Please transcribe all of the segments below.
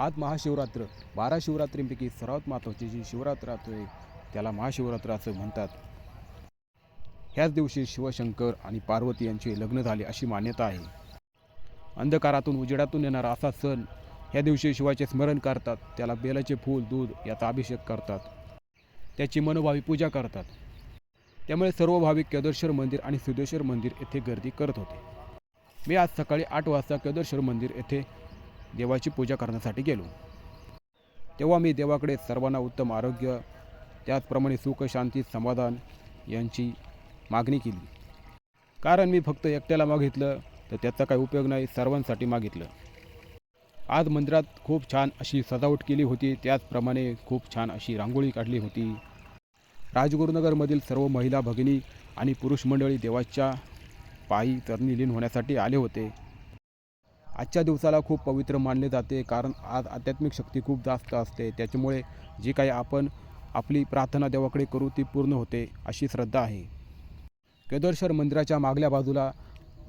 आज महाशिवरात्र. बारा शिवरात्रींपैकी सर्वात महत्त्वाची जी शिवरात्र आहे त्याला महाशिवरात्र असं म्हणतात. ह्याच दिवशी शिवशंकर आणि पार्वती यांचे लग्न झाले अशी मान्यता आहे. अंधकारातून उजेडातून येणारा असा सण ह्या दिवशी शिवाचे स्मरण करतात त्याला बेलाचे फूल दूध याचा अभिषेक करतात. त्याची मनोभावी पूजा करतात. त्यामुळे सर्व भाविक केदारेश्वर मंदिर आणि सिद्धेश्वर मंदिर येथे गर्दी करत होते. मी आज सकाळी आठ वाजता केदारेश्वर मंदिर येथे देवाची पूजा करण्यासाठी गेलो. तेव्हा मी देवाकडे सर्वांना उत्तम आरोग्य त्याचप्रमाणे सुख शांती समाधान यांची मागणी केली. कारण मी फक्त एकट्याला मागितलं तर त्याचा काही उपयोग नाही सर्वांसाठी मागितलं. आज मंदिरात खूप छान अशी सजावट केली होती त्याचप्रमाणे खूप छान अशी रांगोळी काढली होती. राजगुरुनगरमधील सर्व महिला भगिनी आणि पुरुष मंडळी देवाच्या पायी तरणी लीन होण्यासाठी आले होते. आजच्या दिवसाला खूप पवित्र मानले जाते कारण आज आध्यात्मिक शक्ती खूप जास्त असते. त्याच्यामुळे जी काही आपण आपली प्रार्थना देवाकडे करू ती पूर्ण होते अशी श्रद्धा आहे. केदारेश्वर मंदिराच्या मागल्या बाजूला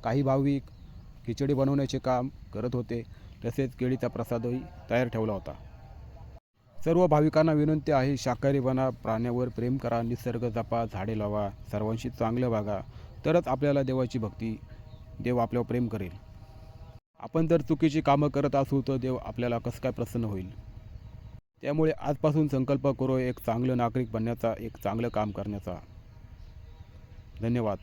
काही भाविक खिचडी बनवण्याचे काम करत होते. तसेच केळीचा प्रसादही तयार ठेवला होता. सर्व भाविकांना विनंती आहे शाकाहारी बना प्राण्यावर प्रेम करा निसर्ग जपा झाडे लावा सर्वांशी चांगलं वागा. तरच आपल्याला देवाची भक्ती देव आपल्यावर प्रेम करेल. आपण जर चुकीची कामं करत असू तर देव आपल्याला कसं काय प्रसन्न होईल? त्यामुळे आजपासून संकल्प करू एक चांगलं नागरिक बनण्याचा एक चांगलं काम करण्याचा. धन्यवाद.